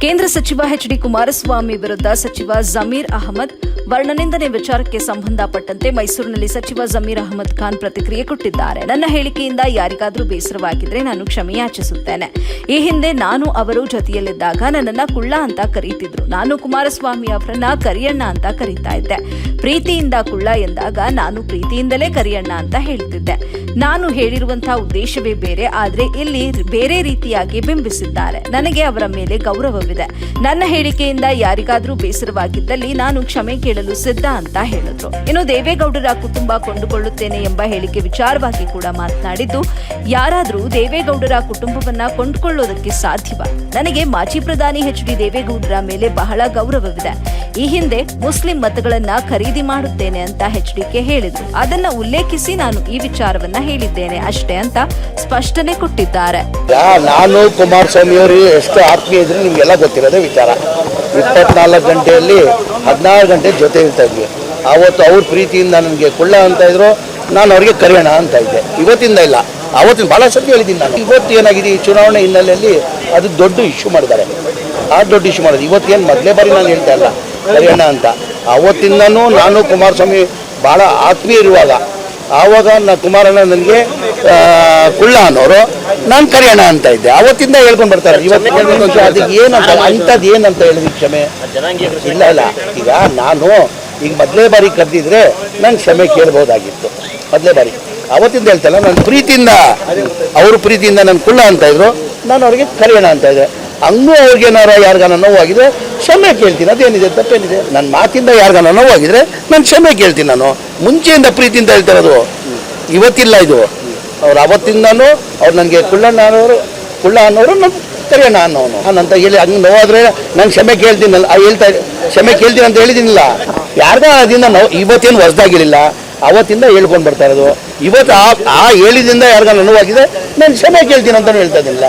ಕೇಂದ್ರ ಸಚಿವ H D Kumaraswamy ವಿರುದ್ಧ ಸಚಿವ ಜಮೀರ್ ಅಹಮದ್ ವರ್ಣನಿಂದನೆ ವಿಚಾರಕ್ಕೆ ಸಂಬಂಧಪಟ್ಟಂತೆ ಮೈಸೂರಿನಲ್ಲಿ ಸಚಿವ ಜಮೀರ್ ಅಹಮದ್ ಖಾನ್ ಪ್ರತಿಕ್ರಿಯೆ ಕೊಟ್ಟಿದ್ದಾರೆ. ನನ್ನ ಹೇಳಿಕೆಯಿಂದ ಯಾರಿಗಾದರೂ ಬೇಸರವಾಗಿದ್ರೆ ನಾನು ಕ್ಷಮೆಯಾಚಿಸುತ್ತೇನೆ. ಈ ಹಿಂದೆ ನಾನು ಅವರು ಜೊತೆಯಲ್ಲಿದ್ದಾಗ ನನ್ನನ್ನ ಕುಳ್ಳ ಅಂತ ಕರೀತಿದ್ರು. ನಾನು ಕುಮಾರಸ್ವಾಮಿ ಅವರನ್ನ ಕರಿಯಣ್ಣ ಅಂತ ಕರೀತಾ ಇದ್ದೆ. ಪ್ರೀತಿಯಿಂದ ಕುಳ್ಳ ಎಂದಾಗ ನಾನು ಪ್ರೀತಿಯಿಂದಲೇ ಕರಿಯಣ್ಣ ಅಂತ ಹೇಳ್ತಿದ್ದೆ. ನಾನು ಹೇಳಿರುವಂತಹ ಉದ್ದೇಶವೇ ಬೇರೆ, ಆದರೆ ಇಲ್ಲಿ ಬೇರೆ ರೀತಿಯಾಗಿ ಬಿಂಬಿಸಿದ್ದಾರೆ. ನನಗೆ ಅವರ ಮೇಲೆ ಗೌರವವಿದೆ ನನ್ನ ಹೇಳಿಕೆಯಿಂದ ಯಾರಿಗಾದ್ರೂ ಬೇಸರವಾಗಿದ್ದಲ್ಲಿ ನಾನು ಕ್ಷಮೆ ಕೇಳಲು ಸಿದ್ಧ ಅಂತ ಹೇಳಿದ್ರು. ಇನ್ನು ದೇವೇಗೌಡರ ಕುಟುಂಬ ಕೊಂಡುಕೊಳ್ಳುತ್ತೇನೆ ಎಂಬ ಹೇಳಿಕೆ ವಿಚಾರವಾಗಿ ಕೂಡ ಮಾತನಾಡಿದ್ದು, ಯಾರಾದ್ರೂ ದೇವೇಗೌಡರ ಕುಟುಂಬವನ್ನ ಕೊಂಡುಕೊಳ್ಳೋದಕ್ಕೆ ಸಾಧ್ಯವ? ನನಗೆ ಮಾಜಿ ಪ್ರಧಾನಿ ಎಚ್ ಡಿ ದೇವೇಗೌಡರ ಮೇಲೆ ಬಹಳ ಗೌರವವಿದೆ. ಈ ಹಿಂದೆ ಮುಸ್ಲಿಂ ಮತಗಳನ್ನ ಖರೀದಿ ಮಾಡುತ್ತೇನೆ ಅಂತ ಎಚ್ ಡಿಕೆ ಹೇಳಿದ್ರು. ಅದನ್ನ ಉಲ್ಲೇಖಿಸಿ ನಾನು ಈ ವಿಚಾರವನ್ನ ಹೇಳಿದ್ದೇನೆ ಅಷ್ಟೇ ಅಂತ ಸ್ಪಷ್ಟನೆ ಕೊಟ್ಟಿದ್ದಾರೆ. ನಾನು ಕುಮಾರಸ್ವಾಮಿ ಅವರು, ಎಷ್ಟು ಆತ್ಮೀಯ ಇದ್ರೆ, ನಿಮಗೆಲ್ಲ ಗೊತ್ತಿರೋದೇ ವಿಚಾರ. ಇಪ್ಪತ್ನಾಲ್ಕು ಗಂಟೆಯಲ್ಲಿ ಹದಿನಾರು ಗಂಟೆ ಜೊತೆ ಇರ್ತಾ ಇದ್ವಿ. ಆವತ್ತು ಅವ್ರ ಪ್ರೀತಿಯಿಂದ ನನಗೆ ಕೊಳ್ಳ ಅಂತ ಇದ್ರು. ನಾನು ಅವ್ರಿಗೆ ಕರೆಯೋಣ ಅಂತ ಇದ್ದೆ. ಇವತ್ತಿಂದ ಇಲ್ಲ. ಆವತ್ತಿನ ಭಾಳ ಸತಿ ಹೇಳಿದ್ದೀನಿ ನಾನು. ಇವತ್ತು ಏನಾಗಿದೆ ಈ ಚುನಾವಣೆ ಹಿನ್ನೆಲೆಯಲ್ಲಿ ಅದು ದೊಡ್ಡ ಇಶ್ಯೂ ಮಾಡಿದ್ದಾರೆ. ಆ ದೊಡ್ಡ ಇಶ್ಯೂ ಮಾಡೋದು. ಇವತ್ತೇನು ಮೊದಲೇ ಬಾರಿ ನಾನು ಹೇಳ್ತಾ ಇಲ್ಲ. ಕರೆಯೋಣ ಅಂತ. ಆವತ್ತಿಂದನೂ ನಾನು ಕುಮಾರಸ್ವಾಮಿ ಭಾಳ ಆತ್ಮೀಯ ಇರುವಾಗ ಆವಾಗ ನಾ ಕುಮಾರಣ್ಣ ನನಗೆ ಕುಳ್ಳ ಅನ್ನೋರು ನಾನು ಕರೆಯೋಣ ಅಂತ ಇದ್ದೆ. ಅವತ್ತಿಂದ ಹೇಳ್ಕೊಂಡು ಬರ್ತಾರೆ. ಇವತ್ತು ಅದಕ್ಕೆ ಏನಂತ ಅಂಥದ್ದು ಏನಂತ ಹೇಳಿದ್ವಿ ಕ್ಷಮೆ? ಇಲ್ಲ ಇಲ್ಲ. ಈಗ ನಾನು ಈಗ ಮೊದಲೇ ಬಾರಿ ಕರೆದಿದ್ರೆ ನಾನು ಕ್ಷಮೆ ಕೇಳ್ಬೋದಾಗಿತ್ತು. ಮೊದಲೇ ಬಾರಿ. ಅವತ್ತಿಂದ ಹೇಳ್ತಲ್ಲ ನಾನು ಪ್ರೀತಿಯಿಂದ ಅವ್ರ ಪ್ರೀತಿಯಿಂದ ನಾನು ಕುಳ್ಳ ಅಂತ ಇದ್ರು ನಾನು ಅವ್ರಿಗೆ ಕರೆಯೋಣ ಅಂತ ಇದ್ದೆ. ಹಂಗೂ ಅವ್ರಿಗೇನಾರ ಯಾರಿಗಾನ ನೋವಾಗಿದ್ರೆ ಕ್ಷಮೆ ಕೇಳ್ತೀನಿ. ಅದೇನಿದೆ ತಪ್ಪೇನಿದೆ ನನ್ನ ಮಾತಿಂದ ಯಾರಿಗಾನ ನೋವಾಗಿದ್ರೆ ನಾನು ಕ್ಷಮೆ ಕೇಳ್ತೀನಿ ನಾನು. ಮುಂಚೆಯಿಂದ ಪ್ರೀತಿಯಿಂದ ಹೇಳ್ತಿರೋದು. ಇವತ್ತಿಲ್ಲ ಇದು. ಅವ್ರು ಅವತ್ತಿಂದನೂ ಅವ್ರು ನನಗೆ ಕುಳ್ಳಣ್ಣ ಅನ್ನೋರು, ಕುಳ್ಳ ಅನ್ನೋರು ನಾನು ಕರೆಯೋಣ ಅನ್ನೋನು. ಅನ್ನಂತ ಹೇಳಿ ಹಂಗೆ ನೋವಾದ್ರೆ ನಾನು ಕ್ಷಮೆ ಕೇಳ್ತೀನಲ್ಲ ಹೇಳ್ತಾ ಕ್ಷಮೆ ಕೇಳ್ತೀನಿ ಅಂತ ಹೇಳಿದ್ದೀನಿಲ್ಲ ಯಾರ್ದೋ ಅದರಿಂದ ನೋವು ಇವತ್ತೇನು ಹೊಸದಾಗಿರಲಿಲ್ಲ. ಅವತ್ತಿಂದ ಹೇಳ್ಕೊಂಡು ಬರ್ತಾ ಇರೋದು. ಇವತ್ತು ಆ ಹೇಳಿದಿಂದ ಯಾರಿಗಾನ ನೋವಾಗಿದೆ, ನಾನು ಕ್ಷಮೆ ಕೇಳ್ತೀನಿ ಅಂತಲೂ ಹೇಳ್ತಾ ಇದ್ದೀನಿಲ್ಲ